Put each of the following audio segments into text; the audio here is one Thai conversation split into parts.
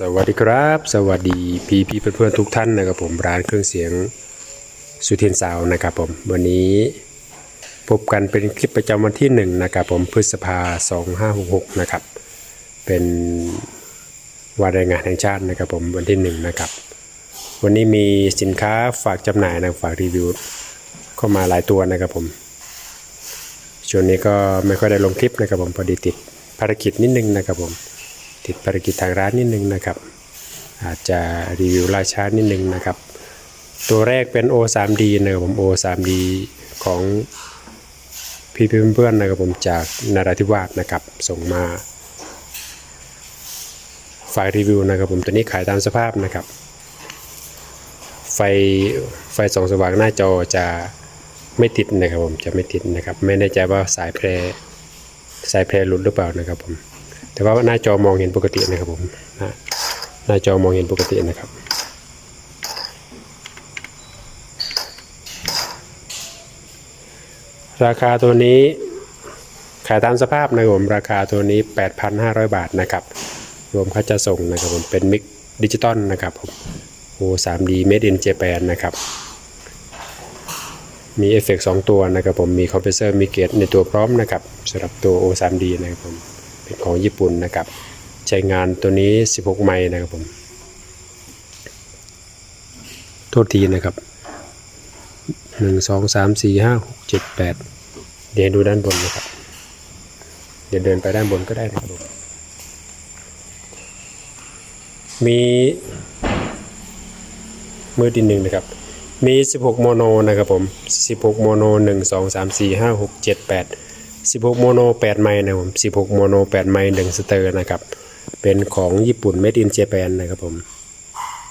สวัสดีครับ สวัสดีพี่พี่เพื่อนๆทุกท่านนะครับผมร้านเครื่องเสียงสุเทียนสาวนะครับผมวันนี้พบกันเป็นคลิปประจำวันที่หนึ่งนะครับผมพฤษภา2566นะครับเป็นวันแรงงานแห่งชาตินะครับผมวันที่หนึ่งนะครับวันนี้มีสินค้าฝากจำหน่ายนะฝากรีวิวเข้ามาหลายตัวนะครับผมช่วงนี้ก็ไม่ค่อยได้ลงคลิปนะครับผมพอดีติดภารกิจนิดนึงนะครับผม ติดภารกิจทางร้านนิดนึงนะครับ อาจจะรีวิวล่าช้านิดนึงนะครับ ตัวแรกเป็น O 3 D นะครับผม O 3 D ของพี่เพื่อนๆนะครับผมจากนราธิวาสนะครับ ส่งมาฝ่ายรีวิวนะครับผมตัวนี้ขายตามสภาพนะครับ ไฟไฟส่องสว่างหน้าจอจะไม่ติดนะครับผมจะไม่ติดนะครับ ไม่แน่ใจว่าสายแพรสายแพรหลุดหรือเปล่านะครับผม แต่ว่าหน้าจอมองเห็นปกตินะครับผมหน้าจอมองเห็นปกตินะครับราคาตัวนี้ขายตามสภาพนะครับผมราคาตัวนี้ 8,500 บาทนะครับ รวมค่าจะส่งนะครับผมเป็นมิกดิจิตอลนะครับผมโอ้ 3D Made in Japan นนะครับ มีเอฟเฟกต์2ตัวนะครับผมมีคอมเพรสเซอร์มีเกตในตัวพร้อมนะครับสำหรับตัว O 3D นะครับผม ของญี่ปุ่นนะครับใช้งานตัวนี้ 16 ไมล์นะครับผม โทษทีนะครับ 1 2 3 4 5 6 7 8 เดี๋ยวดูด้านบนนะครับ เดี๋ยวเดินไปด้านบนก็ได้นะครับผมมีมือดินหนึ่งนะครับ มี 16 โมโนนะครับผม 16 โมโน 1 2 3 4 5 6 7 8 16 โมโน 8 ไมล์นะครับผม16 โมโน 8 ไมล์1สเตอร์นะครับ เป็นของญี่ปุ่น Made in Japan นะครับผม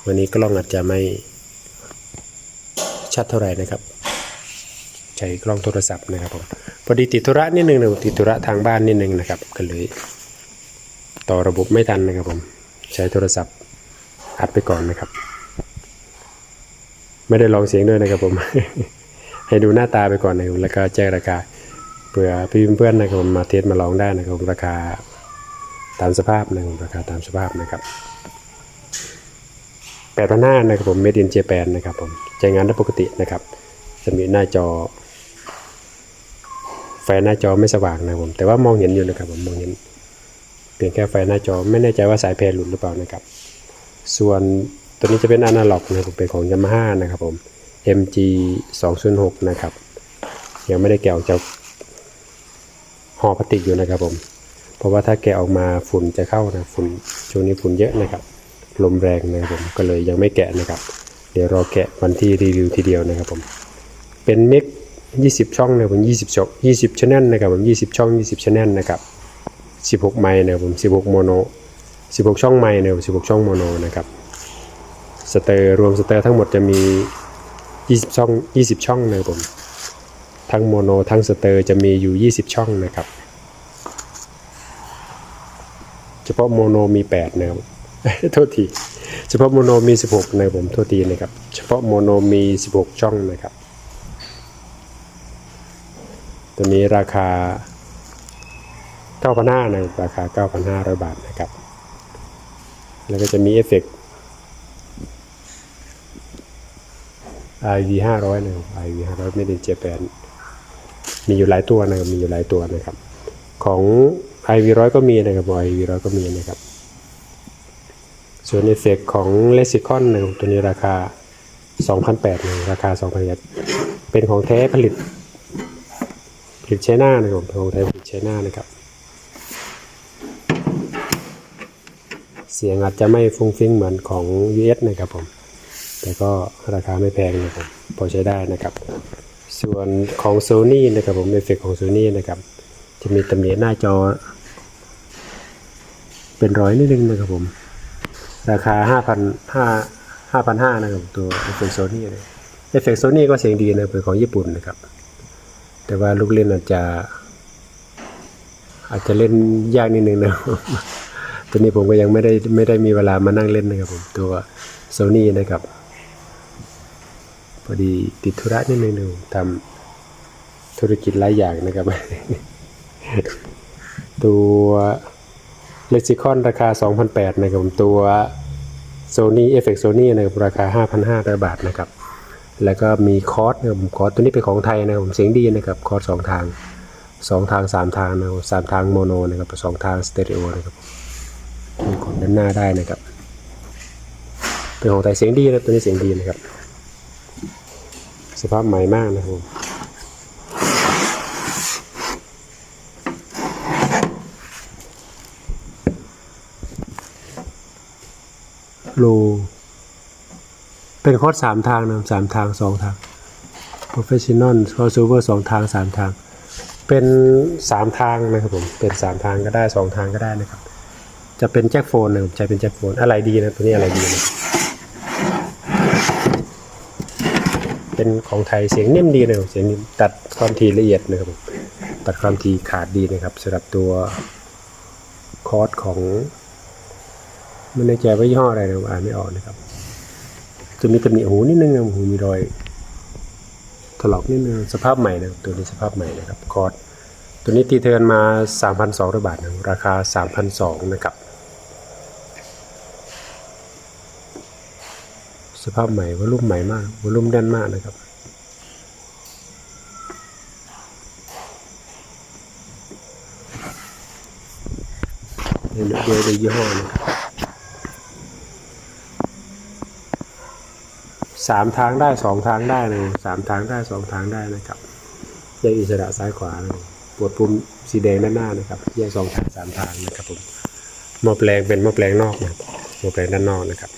วันนี้กล้องอาจจะไม่ชัดเท่าไหร่นะครับ ใช้กล้องโทรศัพท์นะครับผมพอดีติดธุระนิดนึงนะติดธุระทางบ้านนิดนึงนะครับ ก็เลย ต่อระบบไม่ทันนะครับผม ใช้โทรศัพท์อัดไปก่อนนะครับ ไม่ได้ลองเสียงด้วยนะครับผม ให้ดูหน้าตาไปก่อนนะครับแล้วก็แจ้งราคา เผื่อพี่เพื่อนๆนะครับผมมาเทสมาลองได้นะครับผมราคาตามสภาพนะครับราคาตามสภาพนะครับแปดพันห้านะครับผม made in Japan นะครับผมใช้งานได้ปกตินะครับ จะมีหน้าจอ ไฟหน้าจอไม่สว่างนะครับผม แต่ว่ามองเห็นอยู่นะครับผมมองเห็นเพียงแค่ไฟหน้าจอไม่แน่ใจว่าสายแพรหลุดหรือเปล่านะครับ ส่วนตัวนี้จะเป็นอนาล็อกนะครับผมเป็นของ Yamaha นะครับผม MG 206นะครับยังไม่ได้แกะออกจาก ห่อพลาสติกอยู่นะครับผม เพราะว่าถ้าแกะออกมาฝุ่นจะเข้านะฝุ่นช่วงนี้ฝุ่นเยอะนะครับลมแรงนะครับผมก็เลยยังไม่แกะนะครับ เดี๋ยวรอแกะวันที่รีวิวทีเดียวนะครับผมเป็นเมก20 ช่องนะผม20ช่อง20ชแนลนะครับผม20 ช่อง 20ชแนลนะครับ16 ไมล์นะผม16โมโน16 ช่องไมล์นะครับ16 ช่องโมโนนะครับสเตอร์รวมสเตอร์ทั้งหมดจะมี 20 ช่อง 20 ช่องนะครับผม ทั้งโมโนทั้งสเตอร์จะมีอยู่ 20 ช่องนะครับ เฉพาะโมโนมี 8 นะครับโทษทีเฉพาะโมโนมี 16 นะผมโทษทีนะครับ เฉพาะโมโนมี 16 ช่องนะครับ ตัวนี้ราคา9,500นะครับราคา 9,500 บาทนะครับ แล้วก็จะมีเอฟเฟกต์ IV 500นะ IV 500ไม่ได้เจแปน มีอยู่หลายตัวนะครับมีอยู่หลายตัวนะครับ ของ IV ร้อยก็มีนะครับ IV ร้อยก็มีนะครับ ส่วนเอฟเฟกของ l e x i c o n นะครับตัวนี้ราคา2,800นะราคา2,800เป็นของแท้ผลิตผลิตไชน่านะครับของแท้ผลิตไชน่านะครับ เสียงอาจจะไม่ฟุ้งฟิ้งเหมือนของ US นะครับผมแต่ก็ราคาไม่แพงนะครับพอใช้ได้นะครับ ส่วนของ Sony นะครับผมเอฟเฟกของ Sony นะครับ จะมีตำหนิหน้าจอ เป็นร้อยนิดนึงนะครับผม ราคา5,000 5 5,500นะครับตัวเอฟเฟกโซนี่เลยเอฟเฟกโซนี่ก็เสียงดีนะเป็นของญี่ปุ่นนะครับ แต่ว่าลูกเล่นอาจจะ อาจจะเล่นยากนิดนึงนะครับตัวนี้ผมก็ยังไม่ได้ไม่ได้มีเวลามานั่งเล่นนะครับผมตัวโซนี่นะครับ พอดีติดธุระนิดนึงทำธุรกิจหลายอย่างนะครับ ตัว Lexicon ราคา 2,800นะครับตัว Sony Effect Sony นะครับราคา 5,500 บาทนะครับ แล้วก็มีคอร์สนะครับคอร์สตัวนี้เป็นของไทยนะครับผมเสียงดีนะครับคอร์สสองทางสองทางสามทางนะครับสามทางโมโนนะครับสองทางสเตอริโอนะครับมีของด้านหน้าได้นะครับเป็นของไทยเสียงดีนะตัวนี้เสียงดีนะครับ สภาพใหม่มากนะครับผมโลเป็นโคอร์สามทางนะครับสามทางสองทาง professional crossover สองทางสามทาง เป็นสามทางนะครับผม เป็นสามทางก็ได้สองทางก็ได้นะครับ จะเป็นแจ็คโฟนนะครับใช้เป็นแจ็คโฟน อะไรดีนะ ตัวนี้อะไรดีนะ เป็นของไทยเสียงนิ่มดีนะครับเสียงนิ่มตัดความถี่ละเอียดนะครับตัดความถี่ขาดดีนะครับสำหรับตัวคอร์สของไม่แน่ใจว่ายี่ห้ออะไรนะอ่านไม่ออกนะครับ จะมีตำหนิหูนิดนึงนะหูมีรอยถลอกนิดนึงสภาพใหม่นะตัวนี้สภาพใหม่นะครับคอร์สตัวนี้ตีเทินมา 3,200 บาทนะราคา 3,200 นะครับ สภาพใหม่วอลลุ่มใหม่มากวอลลุ่มแน่นมากนะครับเดี๋ยวเดี๋ยวดูยี่ห้อนะครับสามทางได้สองทางได้นะสามทางได้สองทางได้นะครับแยกอิสระซ้ายขวานะปวดปุ่มสีแดงด้านหน้านะครับแยกสองทางสามทางนะครับผมหม้อแปลงเป็นหม้อแปลงนอกนะหม้อแปลงด้านนอกนะครับ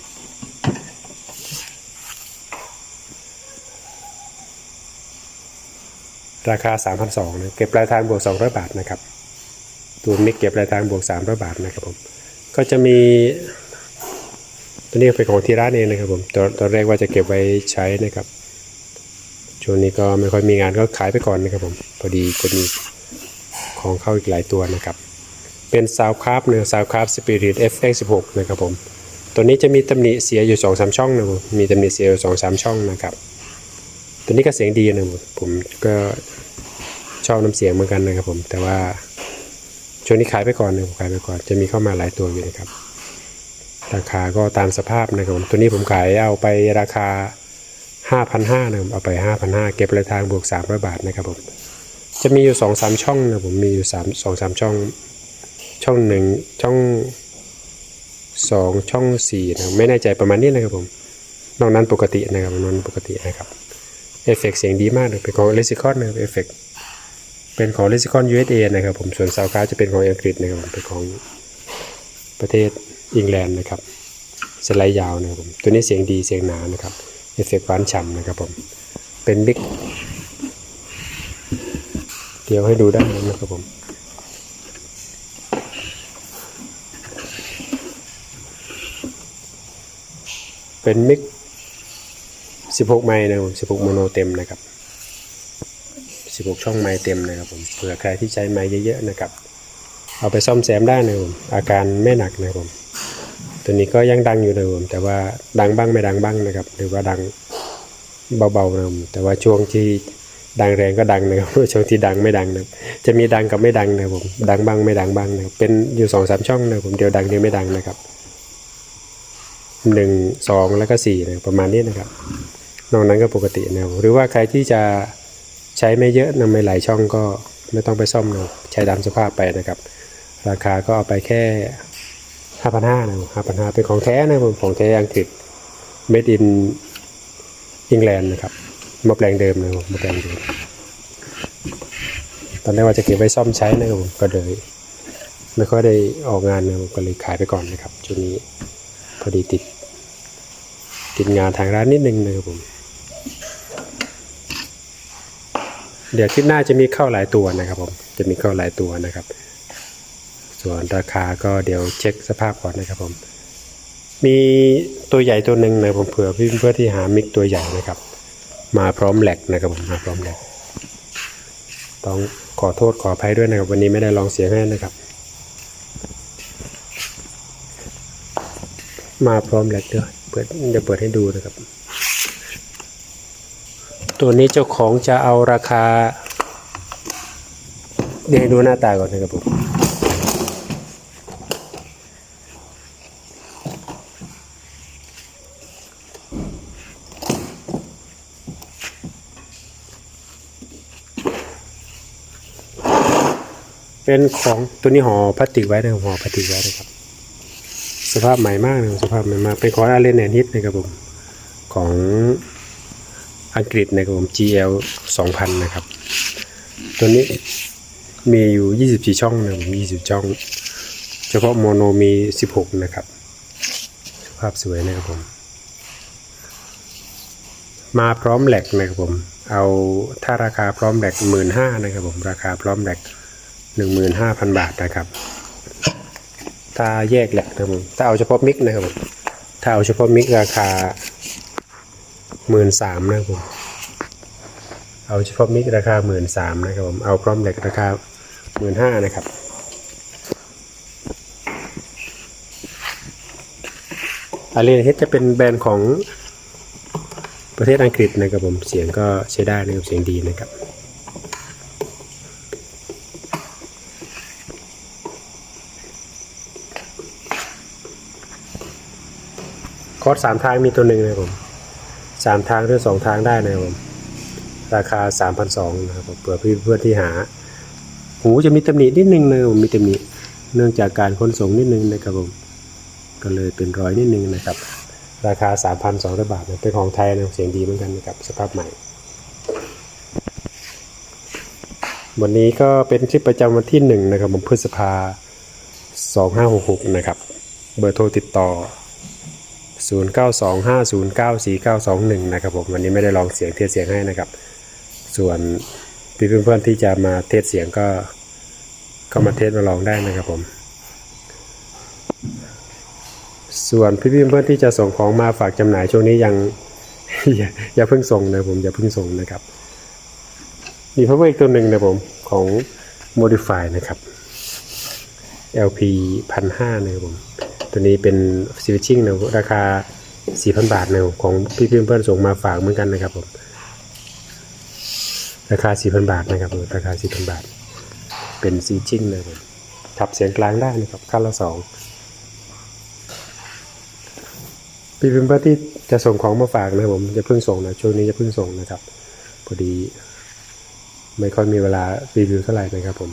ราคา 3,200นะเก็บปลายทางบวก 200 บาทนะครับ ตัวมิกเก็บปลายทางบวก 300 บาทนะครับผม ก็จะมี ตัวนี้เป็นของที่ร้านเองนะครับผม ตอนตอนแรกว่าจะเก็บไว้ใช้นะครับ ช่วงนี้ก็ไม่ค่อยมีงานก็ขายไปก่อนนะครับผม พอดีจะมีของเข้าอีกหลายตัวนะครับ เป็นซาวคราฟเนื้อซาวคราฟสปิริต FX16 นะครับผม ตัวนี้จะมีตำหนิเสียอยู่ 2-3 ช่องนะครับผมมีตำหนิเสียอยู่ 2-3 ช่องนะครับ ตัวนี้ก็เสียงดีนะครับผมก็ชอบน้ำเสียงเหมือนกันนะครับผม แต่ว่าช่วงนี้ขายไปก่อนนะผมขายไปก่อน จะมีเข้ามาหลายตัวอยู่นะครับ ราคาก็ตามสภาพนะครับผม ตัวนี้ผมขายเอาไปราคา 5,500นะครับเอาไป 5,500 เก็บปลายทางบวก 300 บาทนะครับผม จะมีอยู่2-3ช่องนะผม มีอยู่3 2-3ช่อง ช่องหนึ่งช่องสองช่องสี่นะไม่แน่ใจประมาณนี้นะครับผม นอกนั้นปกตินะครับนอกนั้นปกตินะครับ เอฟเฟกเสียงดีมากเลยเป็นของ l e x i c o n นะครับเอฟเฟกเป็นของ l e x i c o n USA นะครับผมส่วนซาวคาจะเป็นของอังกฤษนะครับผมเป็นของประเทศอังกฤษนะครับสไลด์ยาวนะครับผมตัวนี้เสียงดีเสียงหนานะครับเอฟเฟกหวานฉ่ำนะครับผมเป็นบิ๊กเดี๋ยวให้ดูได้นะครับผมเป็นมิก 16ไมค์นะครับผม16โมโนเต็มนะครับ16ช่องไมค์เต็มนะครับผมเผื่อใครที่ใช้ไมค์เยอะๆนะครับ เอาไปซ่อมแซมได้นะครับผมอาการไม่หนักนะครับผมตัวนี้ก็ยังดังอยู่นะครับผมแต่ว่าดังบ้างไม่ดังบ้างนะครับ หรือว่าดังเบาๆนะครับแต่ว่าช่วงที่ดังแรงก็ดังนะครับช่วงที่ดังไม่ดังนะครับจะมีดังกับไม่ดังนะครับผมดังบ้างไม่ดังบ้างนะครับเป็นอยู่สองสามช่องนะครับผมเดียวดังเดียวไม่ดังนะครับหนึ่งสองแล้วก็สี่นะครับประมาณนี้นะครับ นอกนั้นก็ปกตินะครับหรือว่าใครที่จะใช้ไม่เยอะนะไม่หลายช่องก็ไม่ต้องไปซ่อมนะใช้ตามสภาพไปนะครับ ราคาก็เอาไปแค่ห้าพันห้านะครับห้าพันห้าเป็นของแท้นะผมของแท้อังกฤษ made in England นะครับมาแปลงเดิมนะผมมาแปลงเดิมตอนแรกว่าจะเก็บไว้ซ่อมใช้นะครับผมก็เลยไม่ค่อยได้ออกงานนะผมก็เลยขายไปก่อนนะครับช่วงนี้พอดีติดติดงานทางร้านนิดนึงนะครับผม เดี๋ยวคลิปหน้าจะมีเข้าหลายตัวนะครับผมจะมีเข้าหลายตัวนะครับ ส่วนราคาก็เดี๋ยวเช็คสภาพก่อนนะครับผม มีตัวใหญ่ตัวหนึ่งนะผมเผื่อเพื่อที่หามิกตัวใหญ่นะครับ มาพร้อมแหลกนะครับผมมาพร้อมแหลกต้องขอโทษขออภัยด้วยนะครับ วันนี้ไม่ได้ลองเสียงให้นะครับ มาพร้อมแหลกด้วยเปิดเดี๋ยวเปิดให้ดูนะครับ ตัวนี้เจ้าของจะเอาราคา เดี๋ยวดูหน้าตาก่อนนะครับผมเป็นของตัวนี้ห่อพลาสติกไว้นะคห่อพลาสติกไว้นะครับ สภาพใหม่มากนะสภาพใหม่มากเป็นของอาเลนแอนฮิตนะครับผมของ อังกฤษนะครับผม GL 2000 นะครับ ตัวนี้มีอยู่ 24 ช่องนะครับผม20 ช่อง เฉพาะโมโนมี 16 นะครับสภาพสวยนะครับผม มาพร้อมแหลกนะครับผม เอาถ้าราคาพร้อมแหลกหมื่นห้านะครับผม ราคาพร้อมแหลกหนึ่งหมื่นห้าพันบาทนะครับถ้าแยกแหลกนะครับผมถ้าเอาเฉพาะมิกนะครับผมถ้าเอาเฉพาะมิกราคา หมื่นสามนะครับผมเอาเฉพาะมิกราคาหมื่นสามนะครับผมเอาพร้อมแหลกราคาหมื่นห้านะครับอาเรนเฮดจะเป็นแบรนด์ของประเทศอังกฤษนะครับผมเสียงก็ใช้ได้นะครับเสียงดีนะครับคอร์สสามทางมีตัวหนึ่งนะครับผม สามทางหรือสองทางได้นะครับผมราคาสามพันสองนะครับผมเผื่อเพื่อนที่หา หูจะมีตำหนินิดนึงนะครับผมมีตำหนิเนื่องจากการขนส่งนิดนึงนะครับผมก็เลยเป็นรอยนิดนึงนะครับ ราคา 3,200 บาทนะเป็นของไทยนะเสียงดีเหมือนกันนะครับสภาพใหม่ วันนี้ก็เป็นคลิปประจำวันที่ 1 นะครับผมพฤษภา2566 นะครับ เบอร์โทรติดต่อ 0925094921 นะครับผมวันนี้ไม่ได้ลองเสียงเทสเสียงให้นะครับ ส่วนพี่เพื่อนๆที่จะมาเทสเสียงก็ก็มาเทสมาลองได้นะครับผม ส่วนพี่เพื่อนๆที่จะส่งของมาฝากจำหน่ายช่วงนี้ยังอยอย่าเพิ่งส่งนะผมอย่าเพิ่งส่งนะครับมีพาวเวอร์อีกตัวหนึ่งนะผมของ Modify นะครับ LP 1,500นะครับผม ตัวนี้เป็น switching นะราคา 4,000 บาทนะของพี่เพื่อนๆส่งมาฝากเหมือนกันนะครับผมราคา 4,000 บาทนะครับผมราคา 4,000 บาท เป็น switching นะผมขับเสียงกลางได้นะครับขั้นละสองพี่พิมพ์เพื่อที่จะส่งของมาฝากนะครับผมจะเพิ่งส่งนะช่วงนี้จะเพิ่งส่งนะครับพอดี ไม่ค่อยมีเวลารีวิวเท่าไหร่นะครับผม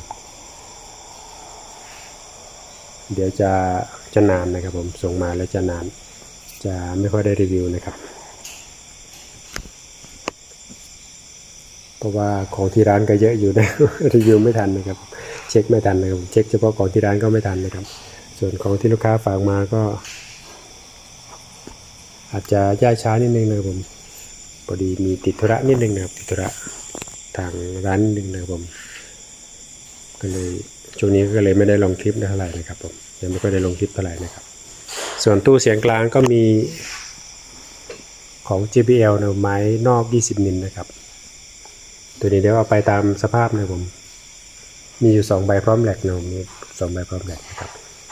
เดี๋ยวจะจะนานนะครับผมส่งมาแล้วจะนาน จะไม่ค่อยได้รีวิวนะครับ เพราะว่าของที่ร้านก็เยอะอยู่นะรีวิวไม่ทันนะครับ เช็คไม่ทันนะครับเช็คเฉพาะของที่ร้านก็ไม่ทันนะครับ ส่วนของที่ลูกค้าฝากมาก็ อาจจะย่าช้านิดนึงนะครับผมพอดีมีติดธุระนิดนึงนะครับติดธุระทางร้านนิดนึงนะครับผมก็เลย ช่วงนี้ก็เลยไม่ได้ลงคลิปเท่าไหร่นะครับผมยังไม่ค่อยได้ลงคลิปเท่าไหร่นะครับ ส่วนตู้เสียงกลางก็มีของ JBL นะไม้นอก 20 มิลนะครับ ตัวนี้เดี๋ยวเอาไปตามสภาพนะครับผม มีอยู่ 2 ใบพร้อมแหลกนะผมมีสองใบพร้อมแหลกนะครับ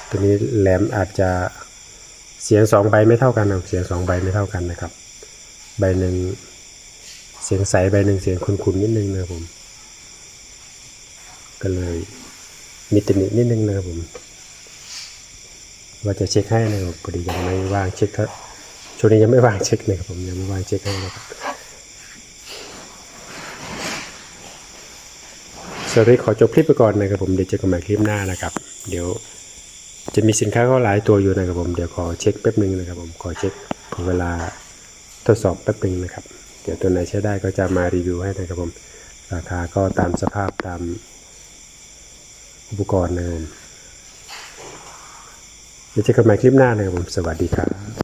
ตัวนี้แหลมอาจจะเสียงสองใบไม่เท่ากันนะเสียงสองใบไม่เท่ากันนะครับ ใบหนึ่งเสียงใสใบหนึ่งเสียงคุนๆนิดนึงนะครับผม ก็เลย มีตำหนินิดนึงนะครับผมว่าจะเช็คให้นะครับพอดียังไม่ว่างเช็คเท่าช่วงนี้ยังไม่ว่างเช็คนะครับผมยังไม่ว่างเช็คให้นะครับสวัสดีขอจบคลิปไปก่อนนะครับผมเดี๋ยวเจอกันใหม่คลิปหน้านะครับ เดี๋ยวจะมีสินค้าก็หลายตัวอยู่นะครับผมเดี๋ยวขอเช็คแป๊บหนึงนะครับผมขอเช็คขอเวลาทดสอบแป๊บหนึงนะครับ เดี๋ยวตัวไหนใช้ได้ก็จะมารีวิวให้นะครับผมราคาก็ตามสภาพตาม อุปกรณ์นะผมเดี๋ยวเจอกันใหม่คลิปหน้านะครับผมสวัสดีครับ